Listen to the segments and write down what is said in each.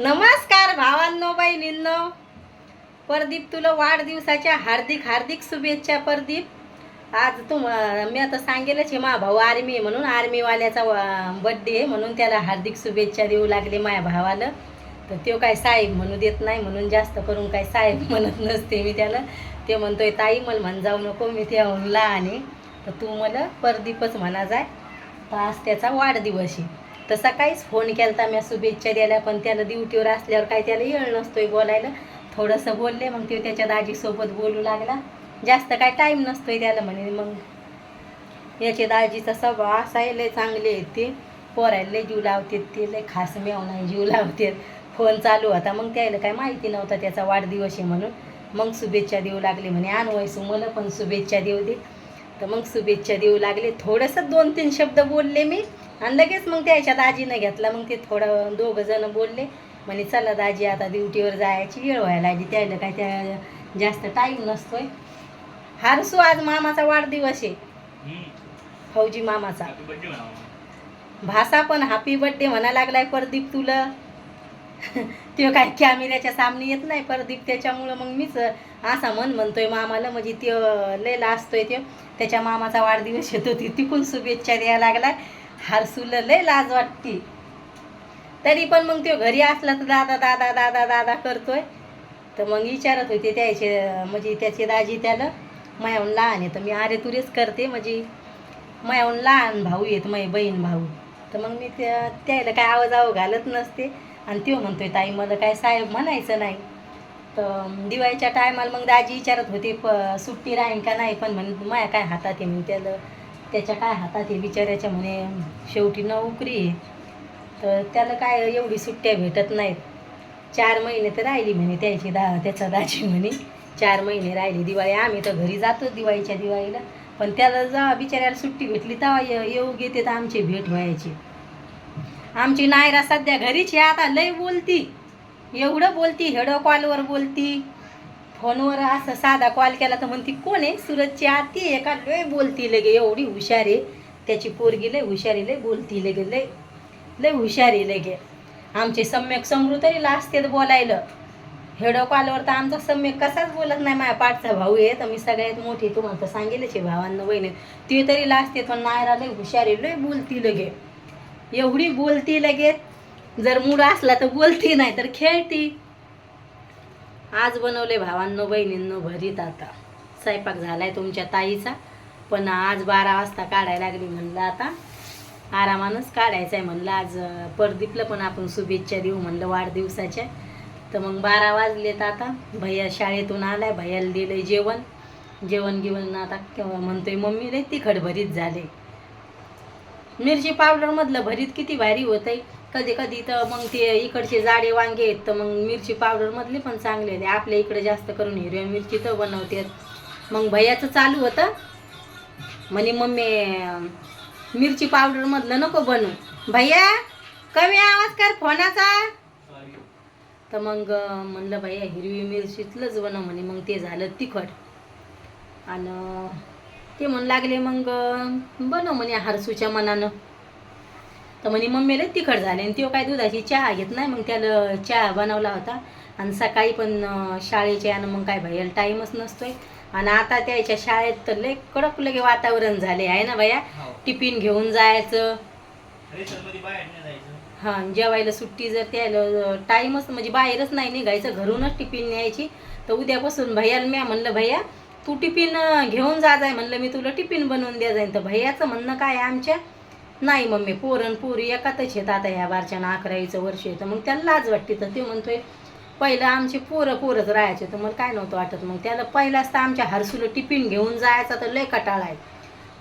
नमस्कार भावांनो बहिणींनो. परदीप तुला वाढदिवसाच्या हार्दिक हार्दिक शुभेच्छा परदीप. आज तुम मी आता सांगेलच आहे मा भाऊ आर्मी आहे म्हणून आर्मीवाल्याचा बड्डे आहे म्हणून त्याला हार्दिक शुभेच्छा देऊ लागले माझ्या भावाला. तर तो काय साहेब म्हणू देत नाही म्हणून जास्त करून काय साहेब म्हणत नसते मी त्याला. ते म्हणतोय ताई मला म्हण जाऊ नको मी त्या लहान आहे तर तू मला परदीपच म्हणा जाय. तर आज त्याचा वाढदिवस आहे. तर सकाळीच फोन केला मी शुभेच्छा द्यायला पण त्याला ड्युटीवर असल्यावर काय त्याला येळ नसतोय बोलायला. थोडंसं बोलले मग ते त्याच्या दाजीसोबत बोलू लागला. जास्त काय टाईम नसतोय त्याला म्हणे मग याचे दाजीचा स्वभाव असा आहे लय चांगले आहेत ते. पोरायला लय जीव लावतात ते लय खास मेव नाही जीव लावतात. फोन चालू होता मग त्याला काय माहिती नव्हता त्याचा वाढदिवस आहे म्हणून. मग शुभेच्छा देऊ लागले म्हणे आणवायसू मला पण शुभेच्छा देऊ दे. तर मग शुभेच्छा देऊ लागले. थोडंसं दोन तीन शब्द बोलले मी. आणि लगेच मग त्याच्या दाजीनं घेतला. मग ते थोडं दोघं जण बोलले. म्हणे चला दाजी आता ड्युटीवर जायची वेळ व्हायला लागली. त्याला काय त्या जास्त टाईम नसतोय. हारसू आज मामाचा वाढदिवस आहे. फौजी मामाचा. भासा पण हॅपी बर्थडे म्हणा लागलाय परदीप तुला. तो काय कॅमेऱ्याच्या सामने येत नाही परदीप त्याच्यामुळं. मग मीच असा मन म्हणतोय मामाला. म्हणजे त्यो लय लाजतोय त्यो त्याच्या मामाचा वाढदिवस येतो. ती तिकून शुभेच्छा द्यायला लागलाय. हारसूला लय लाज वाटते. तरी पण मग तो घरी असला तर दादा दादा दादा दादा करतोय. तर मग विचारत होते त्याचे म्हणजे त्याचे दाजी त्याला मायाहून लहान आहे तर मी आरे तुरेच करते म्हणजे मायाहून लहान भाऊ आहेत मै बहीण भाऊ. तर मग मी त्या त्याला काय आवाज आव घालत नसते. आणि तो म्हणतोय ताई मला काय साहेब म्हणायचं नाही. तर दिवाळीच्या टायमाला मग दाजी विचारत होते प सुट्टी राहीन का नाही? पण म्हण माया काय हातात आहे? म्हणे त्याला त्याच्या काय हातात आहे बिचाऱ्याच्या म्हणे शेवटी नोकरी आहे. तर त्याला काय एवढी सुट्ट्या भेटत नाहीत. चार महिने तर राहिली म्हणे त्याची दा त्याचा दाजी म्हणे. चार महिने राहिली दिवाळी. आम्ही तर घरी जातो दिवाळीच्या दिवाळीला. पण त्याला जा बिचाऱ्याला सुट्टी भेटली तेव्हा ये- येऊ घेते तर आमची भेट व्हायची. आमची नायरा सध्या घरीच आहे. आता लय बोलती. एवढं बोलती हेडो कॉलवर बोलती. फोनवर असं साधा कॉल केला तर म्हणती कोण आहे? सुरतची आरती आहे का? लय बोलती लगे एवढी हुशार आहे. त्याची पोरगी लय हुशारी लय बोलती लगे लय लय हुशारी लगे. आमचे सम्यक समृद्धरी असते बोलायला. हेडो कॉलवर तर आमचा सम्यक कसाच बोलत नाही माझ्या पाठचा भाऊ आहे तर मी सगळ्यात मोठी तुम्हाला तर सांगेलच आहे भावांना बहिणी ते तरी लाजते पण नायरा लय हुशारी लय बोलती लगे. एवढी बोलती लगेच जर मूड असला तर बोलती नाही तर खेळती. आज बनवले भावांनो बहिणींनो भरीत आता. स्वयंपाक झालाय तुमच्या ताईचा. पण आज बारा वाजता काढायला लागली म्हणलं आता. आरामानच काढायचं आहे म्हणलं. आज अं, परदीपला पण आपण शुभेच्छा देऊ म्हणलं वाढदिवसाच्या. तर मग बारा वाजलेत आता. भैया शाळेतून आलाय. भैयाला दिलंय जेवण. जेवण गिवण आता केव्हा म्हणतोय मम्मी रे तिखट भरीत झाले. मिरची पावडरमधलं भरीत किती भारी होतंय. कधी कधी तर मग ते इकडचे जाडे वांगे आहेत तर मग मिरची पावडरमधले पण चांगले आहेत. आपल्या इकडे जास्त करून हिरव्या मिरची तर बनवतात. मग भैयाचं चालू होतं. म्हणे मम्मी मिरची पावडरमधलं नको बनवू. भैया कमी आवाज कर फोनाचा. तर मग म्हणलं भैया हिरवी मिरचीतलंच बनव. म्हणे मग ते झालं तिखट. आणि ते म्हणू लागले मग बनव. म्हणे हरसूच्या मनानं. तर म्हणे मम्मीला तिखट झाले आणि तो काय दुधाची चहा घेत नाही. मग त्याला चहा बनवला होता. आणि सकाळी पण शाळेच्या यानं मग काय भैयाला टाईमच नसतोय. आणि आता त्याच्या शाळेत तर लय कडक लगे वातावरण झाले आहे ना भैया टिफिन घेऊन जायचं. हां जेवायला सुट्टी जर त्याला टाईमच म्हणजे बाहेरच नाही निघायचं घरूनच टिफिन न्यायची. तर उद्यापासून भैयाला म्या म्हणलं भैया तू टिफिन घेऊन जा जाय. म्हणलं मी तुला टिफिन बनवून द्या जाईन. तर भैयाचं म्हणणं काय आहे आमच्या? नाही मम्मी पोरण एकातच येत आता ह्या बारच्या अकरावीचं वर्ष येतं मग त्याला लाज वाटते. तर ते म्हणतोय पहिलं आमचे पोरं पोरच राहायचे. तर मला काय नव्हतं वाटत. मग त्याला पहिलाच तर आमच्या हरसूला टिफिन घेऊन जायचा तर लय कटाळा आहे.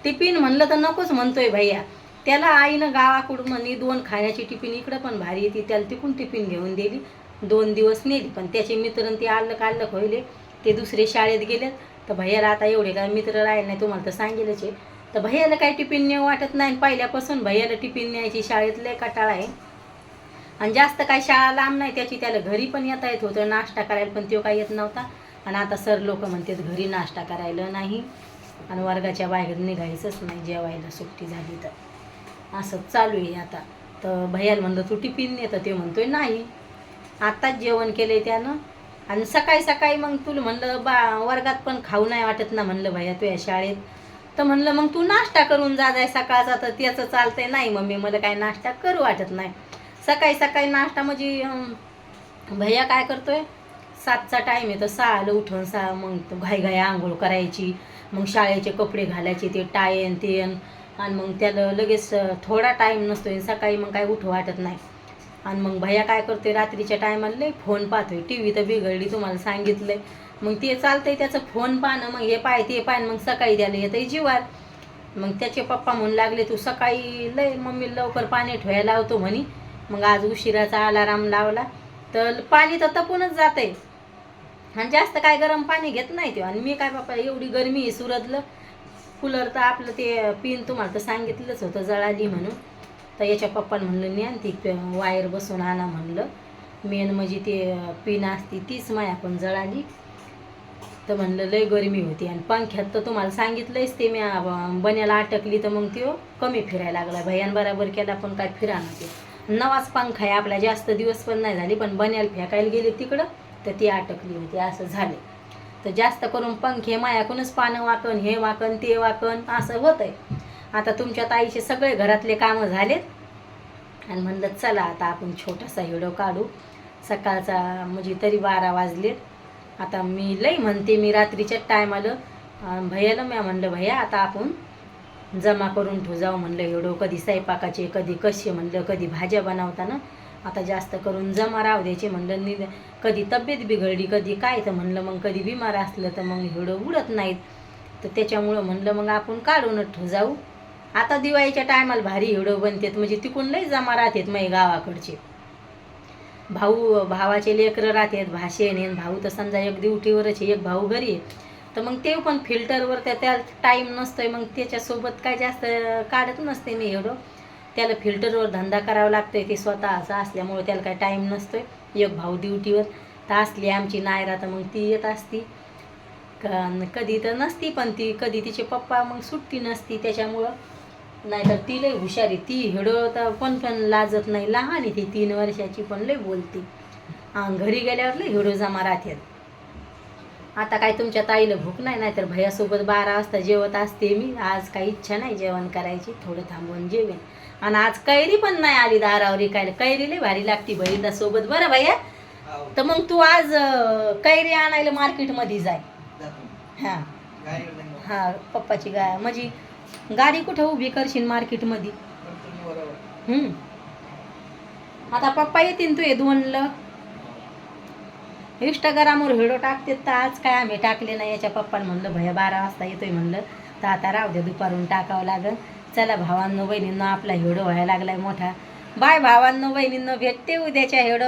टिफिन म्हणलं तर नकोच म्हणतोय भैया. त्याला आईनं गावाकडून म्हणे दोन खाण्याची टिफिन इकडं पण भारी येते. त्याला तिकून टिफिन घेऊन दिली. दोन दिवस नेली. पण त्याचे मित्र ते आलं काढलं होईले ते दुसरे शाळेत गेलेत. तर भैयाला आता एवढे काय मित्र राहिले नाही तुम्हाला तर सांगेलच आहे. तर भैयाला काय टिफिन नेऊ वाटत नाही. आणि पहिल्यापासून भैयाला टिफिन न्यायची शाळेत लय कटाळा आहे. आणि जास्त काय शाळा लांब नाही त्याची त्याला घरी पण येता येत होतं नाश्ता करायला पण तो काही येत नव्हता. आणि आता सर लोक म्हणतात घरी नाश्ता करायला नाही. आणि वर्गाच्या बाहेर निघायचंच नाही जेवायला सुट्टी झाली तर. असं चालू आहे आता. तर भैयाला म्हणलं तू टिफिन नेतं? ते म्हणतोय नाही. आत्ताच जेवण केलं आहे त्यानं. आणि सकाळी सकाळी मग तुला म्हणलं बा वर्गात पण खाऊ नाही वाटत ना म्हणलं भैया तुझ्या शाळेत. तर म्हणलं मग तू नाश्ता करून जा जाय सकाळचा तर त्याचं चालतंय. नाही मम्मी मला काय नाश्ता करू वाटत नाही. सकाळी सकाळी नाश्ता म्हणजे भैया काय करतोय? सातचा टाईम आहे तर सहाला उठून सहा मग तो घाई घाई आंघोळ करायची मग शाळेचे कपडे घालायचे ते टायन तेन. आणि मग त्याला लगेच थोडा टाईम नसतोय सकाळी मग काय उठू वाटत नाही. आणि मग भैया काय करतोय रात्रीच्या टायमाला लई फोन पाहतोय. टी व्ही तर बिघडली तुम्हाला सांगितलंय. मग ते चालतंय त्याचं फोन पाहणं मग हे पाय ते पाय मग सकाळी द्यायला येतंय जीवार मग त्याचे पप्पा म्हणू लागले तू सकाळी लय मम्मी लवकर पाणी ठेवायला लावतो म्हणे. मग आज उशिराचा अलाराम लावला. तर पाणी तर तपूनच जात आहे आणि जास्त काय गरम पाणी घेत नाही ते. आणि मी काय बापा एवढी गरमी आहे सुरतलं. कूलर तर आपलं ते पिन तुम्हाला तर सांगितलंच होतं जळाली म्हणून. तर याच्या पप्पानं म्हणलं नाही आणि ती वायर बसून आणा म्हणलं. मेन म्हणजे ते पिन असती तीच माया पण जळाली. तर म्हणलं लय गरमी होती. आणि पंख्यात तर तुम्हाला सांगितलंच ते मी बन्याला अटकली तर मग त्यो कमी फिरायला लागला. भयान बराबर केला पण काय फिरा नव्हते नवाच पंखा आहे आपला जास्त दिवस पण नाही झाली पण बन्याला फेकायला गेली तिकडं तर ती अटकली होती असं झाले. तर जास्त करून पंखे मायाकूनच पानं वाकण हे वाकण ते वाकण असं होतंय. आता तुमच्या ताईचे सगळे घरातले कामं झालेत. आणि म्हणलं चला आता आपण छोटासा व्हिडिओ काढू. सकाळचा म्हणजे तरी बारा वाजलेत आता मी लई म्हणते मी रात्रीच्या टायमाला भैयाला मी म्हणलं भैया आता आपण जमा करून ठेवू. म्हणलं एवढं कधी स्वयंपाकाचे कधी कसे? म्हणलं कधी भाज्या बनवताना. आता जास्त करून जमा राहू द्यायचे. म्हणलं नि कधी तब्येत बिघडली कधी काय? तर म्हणलं मग कधी बिमार असलं तर मग एवढं उडत नाहीत. तर त्याच्यामुळं म्हणलं मग आपण काढूनच ठुजाऊ आता दिवाळीच्या टायमाला भारी एवढं बनतात म्हणजे तिकून लई जमा राहतात मग गावाकडचे. भाऊ भावाचे लेकरं राहतात भाषेने आणि भाऊ तर समजा एक ड्युटीवरच एक भाऊ घरी तर मग ते पण फिल्टरवर त्या त्या टाईम नसतोय मग त्याच्यासोबत काय जास्त काढत नसते मी एवढं. त्याला फिल्टरवर धंदा करावा लागतोय ते स्वतःचा असल्यामुळे त्याला काय टाईम नसतोय. एक भाऊ ड्युटीवर तर असली आमची नायरा तर मग ती येत असती. कधी तर नसती पण ती कधी तिचे पप्पा मग सुट्टी नसती त्याच्यामुळं नाहीतर ती लई हुशारी ती हिडो तर पण पण लाजत नाही. लहान आहे ती तीन वर्षाची पण लई बोलती. घरी गेल्यावर लई हिडो जमा राहतात आता काय तुमच्या ताईला भूक नाही नाहीतर भैयासोबत बारा वाजता जेवत असते मी. आज काही इच्छा नाही जेवण करायची. थोडं थांबून जेवेन. आणि आज कैरी पण नाही आली दारावर काय कैरी लई भारी लागती बहिणीला सोबत. बरं भैया? तर मग तू आज कैरी आणायला मार्केटमध्ये जाय. हां. हा पप्पाची गाय म्हणजे गाडी कुठं उभी करशील मार्केटमध्ये? हम्म. आता पप्पा येतील तू हे दोनलं. इंस्टाग्रामवर व्हिडिओ टाकते तर आज काय आम्ही टाकले नाही याच्या पप्पानं म्हणलं भया बारा वाजता येतोय म्हणलं. तर आता राहू द्या दुपारून टाकावं लागल. चला भावांनो बहिणींना आपला हिडो व्हायला लागलाय मोठा. बाय भावांनो बहिणींनो भेटते उद्याच्या हिडो